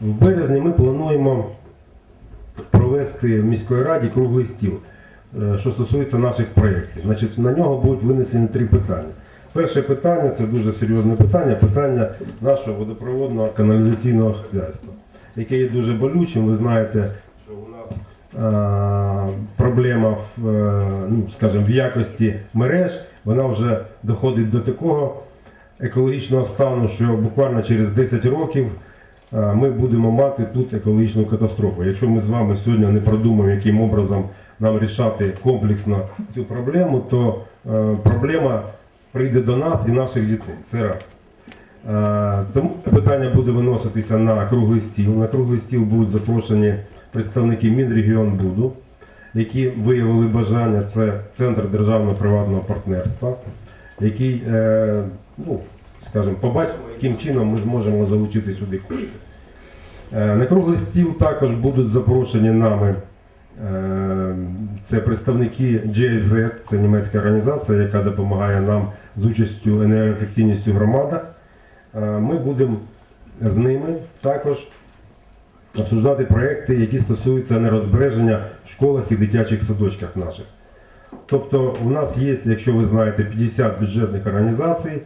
В березні ми плануємо провести в міської раді круглий стіл, е, що стосується наших проєктів. Значить, на нього будуть винесені три питання. Перше питання це дуже серйозне питання, питання нашого водопроводного каналізаційного хазяйства, яке є дуже болючим. Ви знаєте, що у нас а, проблема в, е, ну, скажімо, в якості мереж, вона вже доходить до такого екологічного стану, що буквально через 10 років ми будемо мати тут екологічну катастрофу. Якщо ми з вами сьогодні не продумаємо, яким образом нам рішати комплексно цю проблему, то е, проблема прийде до нас і наших дітей. Це раз. Е, Тому питання буде виноситися на круглий стіл. На круглий стіл будуть запрошені представники Мінрегіонбуду, які виявили бажання. Це Центр державно-приватного партнерства, який, е, ну, скажімо, побачимо, яким чином ми зможемо залучити сюди кошти. Е, На круглий стіл також будуть запрошені нами. е, Це представники GIZ, це німецька організація, яка допомагає нам з участю енергоефективністю в громадах. Е, Ми будемо з ними також обсуждати проекти, які стосуються енергозбереження в школах і дитячих садочках наших. Тобто у нас є, якщо ви знаєте, 50 бюджетних організацій,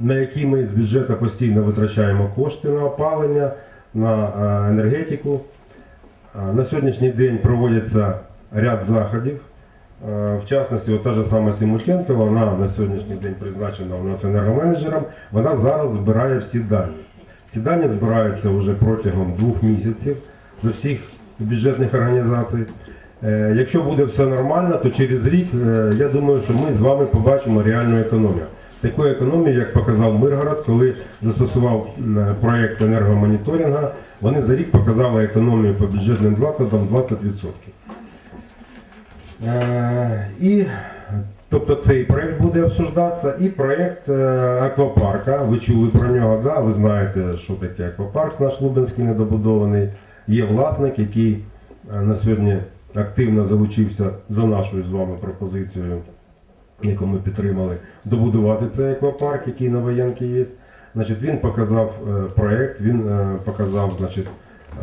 на які ми з бюджету постійно витрачаємо кошти на опалення, на е, енергетику. Е, На сьогоднішній день проводяться ряд заходів. Е, В частності, та ж сама Симутенко, вона на сьогоднішній день призначена у нас енергоменеджером, вона зараз збирає всі дані. Ці дані збираються вже протягом двох місяців з усіх бюджетних організацій. Якщо буде все нормально, то через рік я думаю, що ми з вами побачимо реальну економію. Таку економію, як показав Миргород, коли застосував проєкт енергомоніторинга, вони за рік показали економію по бюджетним закладам 20%. Е, І тобто цей проєкт буде обсуждатися, і проєкт е, аквапарка. Ви чули про нього, да? ви знаєте, що таке аквапарк наш Лубенський недобудований. Є власник, який е, на сьогодні активно залучився за нашою з вами пропозицією, яку ми підтримали, добудувати цей аквапарк, який на воєнки є. Значить, він показав е, проєкт, він е, показав значить,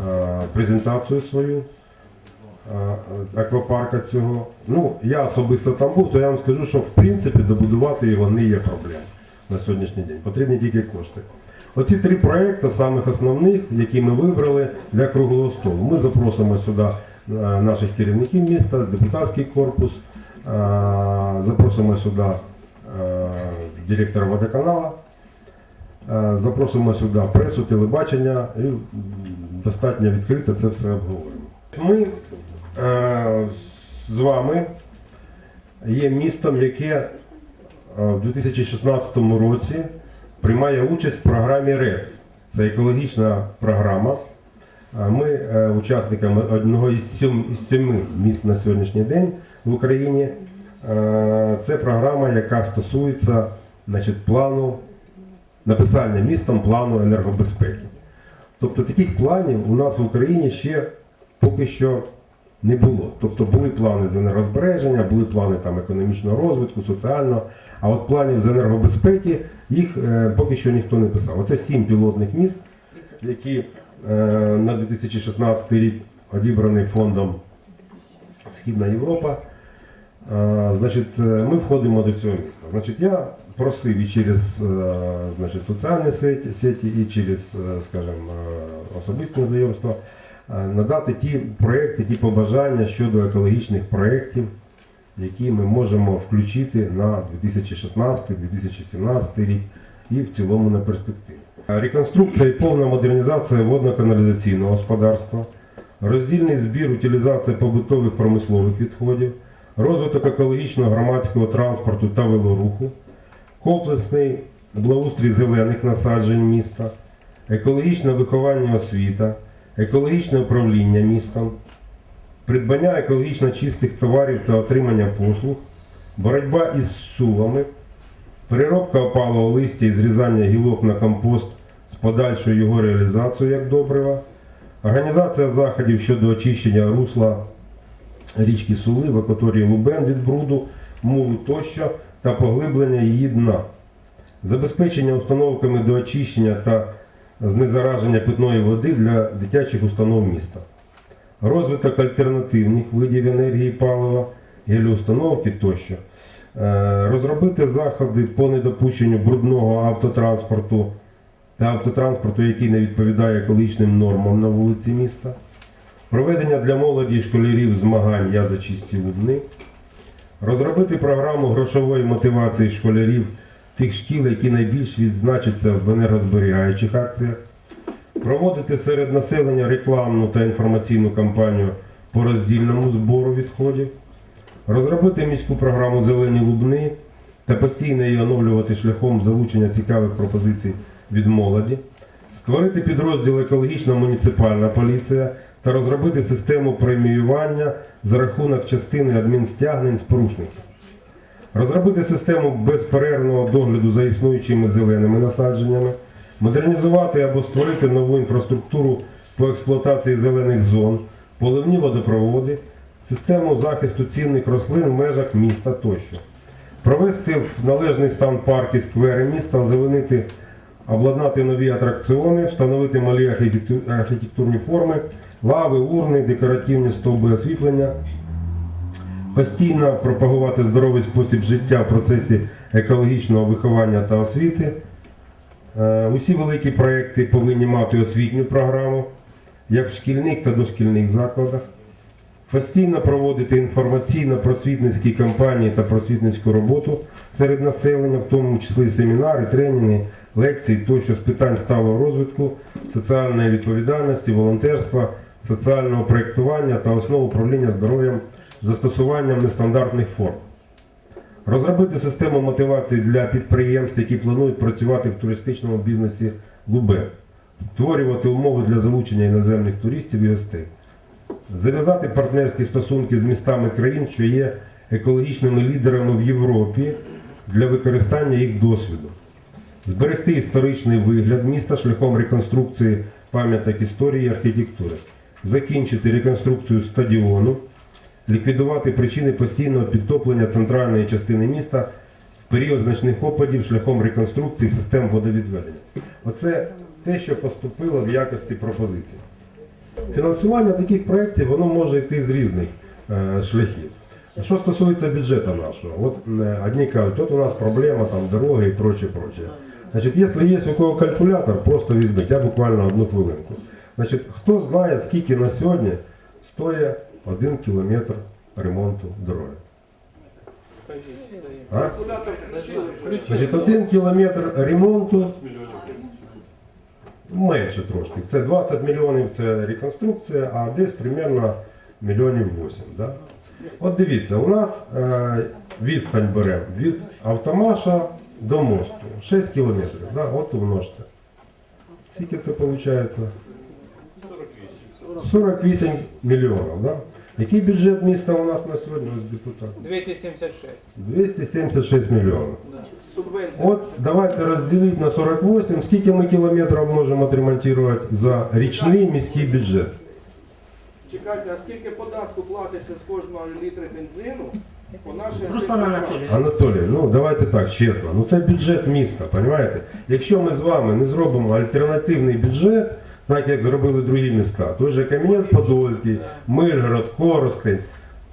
е, презентацію свою аквапарка цього. Ну, я особисто там був, то я вам скажу, що в принципі добудувати його не є проблем на сьогоднішній день. Потрібні тільки кошти. Оці три проекти, самих основних, які ми вибрали для круглого столу. Ми запросимо сюди наших керівників міста, депутатський корпус, запросимо сюди е, директора водоканалу, е, запросимо сюди пресу, телебачення і достатньо відкрито це все обговоримо. Ми е, з вами є містом, яке е, в 2016 році приймає участь в програмі РЕЦ. Це екологічна програма. Е, Ми е, учасниками одного із семи міст на сьогоднішній день в Україні. Е, Це програма, яка стосується значить, плану написання містом плану енергобезпеки. Тобто таких планів у нас в Україні ще поки що не було. Тобто були плани з енергозбереження, були плани там, економічного розвитку, соціального, а от планів з енергобезпеки їх е, поки що ніхто не писав. Оце сім пілотних міст, які е, на 2016 рік одібрані фондом Східна Європа. Значить, е, ми входимо до цього міста. Значить, я просив і через е, значить, соціальні сеті, і через, е, скажімо, е, особисте знайомство надати ті проекти, ті побажання щодо екологічних проєктів, які ми можемо включити на 2016-2017 рік і в цілому на перспективу. Реконструкція і повна модернізація водно-каналізаційного господарства, роздільний збір, утилізація побутових промислових відходів, розвиток екологічного громадського транспорту та велоруху, комплексний благоустрій зелених насаджень міста, екологічне виховання освіта, екологічне управління містом, придбання екологічно чистих товарів та отримання послуг, боротьба із сувами, переробка опалого листя і зрізання гілок на компост з подальшою його реалізацією як добрива, організація заходів щодо очищення русла річки Сули в акваторії Лубен від бруду, мулу тощо та поглиблення її дна, забезпечення установками до очищення та знезараження питної води для дитячих установ міста. Розвиток альтернативних видів енергії палива, геліустановки тощо. Е, Розробити заходи по недопущенню брудного автотранспорту та автотранспорту, який не відповідає екологічним нормам на вулиці міста. Проведення для молоді школярів змагань Я за чисті Лубни. Розробити програму грошової мотивації школярів тих шкіл, які найбільш відзначаться в енергозберігаючих акціях. Проводити серед населення рекламну та інформаційну кампанію по роздільному збору відходів. Розробити міську програму Зелені Лубни та постійно її оновлювати шляхом залучення цікавих пропозицій від молоді, створити підрозділ екологічна муніципальна поліція та розробити систему преміювання за рахунок частини адмінстягнень з порушників. Розробити систему безперервного догляду за існуючими зеленими насадженнями, модернізувати або створити нову інфраструктуру по експлуатації зелених зон, поливні водопроводи, систему захисту цінних рослин в межах міста тощо. Провести в належний стан парки, сквери міста, озеленити, обладнати нові атракціони, встановити малі архітектурні форми, лави, урни, декоративні стовби освітлення, постійно пропагувати здоровий спосіб життя в процесі екологічного виховання та освіти. Е, Усі великі проекти повинні мати освітню програму, як в шкільних та дошкільних закладах. Постійно проводити інформаційно-просвітницькі кампанії та просвітницьку роботу серед населення, в тому числі семінари, тренінги, лекції тощо з питань сталого розвитку, соціальної відповідальності, волонтерства, соціального проєктування та основ управління здоров'ям застосуванням нестандартних форм. Розробити систему мотивації для підприємств, які планують працювати в туристичному бізнесі Лубе, створювати умови для залучення іноземних туристів і гостей, зав'язати партнерські стосунки з містами країн, що є екологічними лідерами в Європі для використання їх досвіду, зберегти історичний вигляд міста шляхом реконструкції пам'яток історії і архітектури, закінчити реконструкцію стадіону, ліквідувати причини постійного підтоплення центральної частини міста в період значних опадів шляхом реконструкції систем водовідведення. Оце те, що поступило в якості пропозицій. Фінансування таких проєктів воно може йти з різних е, шляхів. Що стосується бюджету нашого, от одні кажуть, от у нас проблема, там дороги і прочее, прочее. Значить, якщо є у кого калькулятор, просто візьміть, я буквально одну хвилинку. Значить, хто знає, скільки на сьогодні стоїть один кілометр ремонту дороги? А? Значить, один кілометр ремонту менше трошки. Це 20 мільйонів це реконструкція, а десь примерно мільйонів 8. Да? От дивіться, у нас е, відстань беремо від автомаша до мосту. 6 кілометрів. Да? От умножте. Скільки це виходить? 48 мільйонів. Да? Який бюджет міста у нас на сьогодні, депутат? 276. 276 мільйонів. Субвенція. От давайте розділити на 48, скільки ми кілометрів можемо отремонтувати за річний міський бюджет. Чекайте, а скільки податку платиться з кожного літри бензину? По нашій Руслан Анатолійович. Анатолій, ну давайте так, чесно. Ну це бюджет міста, розумієте? Якщо ми з вами не зробимо альтернативний бюджет, так як зробили другі міста, той же Кам'янець-Подольський, Миргород, Коростень.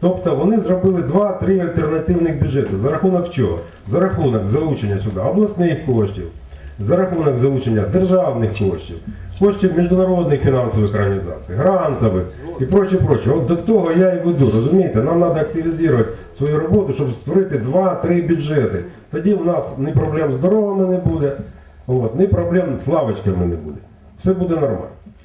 Тобто вони зробили два-три альтернативних бюджети. За рахунок чого? За рахунок залучення сюди обласних коштів, за рахунок залучення державних коштів, коштів міжнародних фінансових організацій, грантових і проче, проче. От до того я і веду, розумієте? Нам треба активізувати свою роботу, щоб створити два-три бюджети. Тоді в нас ні проблем з дорогами не буде, от, ні проблем з лавочками не буде. Все буде нормально.